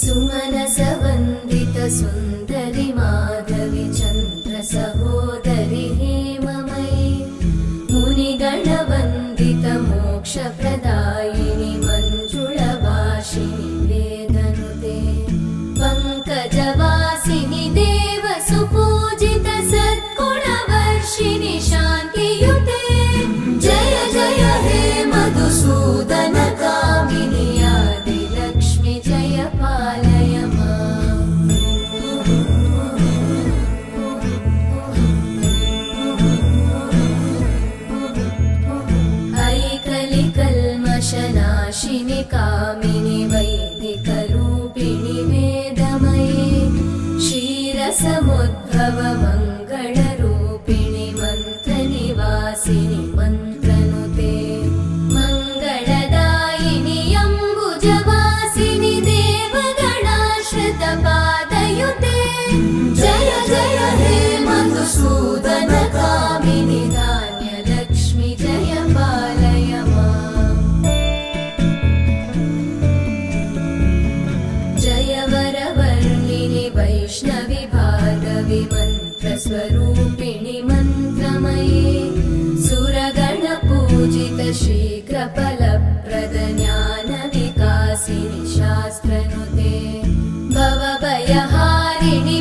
सुमनसवन्दित सुन्दरि माधवि चन्द्र सहोदरि हेममयि मुनिगणवन्दित मोक्षप्रदायिनि मञ्जुळभाषिणि वेदनुते पङ्कजवासिनि देव सुपूजित सद्गुणवर्षिणि शान्तियुते जय जय हे मधुसूदन कामिनि वैदिकरूपिणि वेदमये क्षीरसमुद्भव मन्त्रस्वरूपिणि मन्त्रमये सुरगणपूजित शीघ्रफलप्रद ज्ञानविकासिनि शास्त्रनुते भवभयहारिणि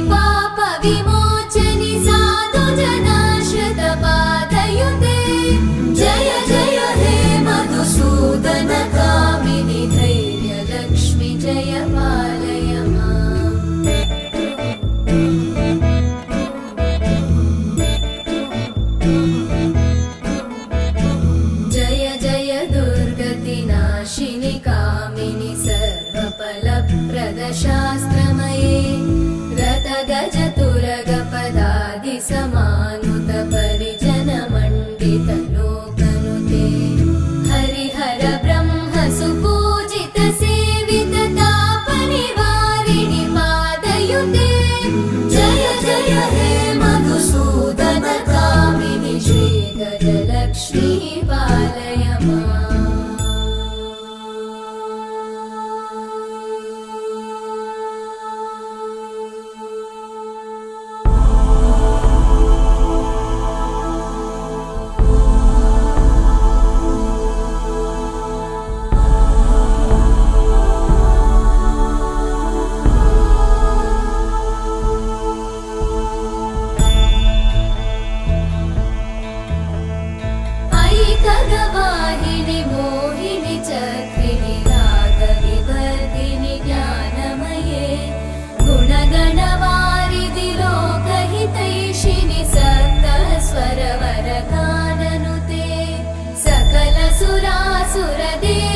basura, dime.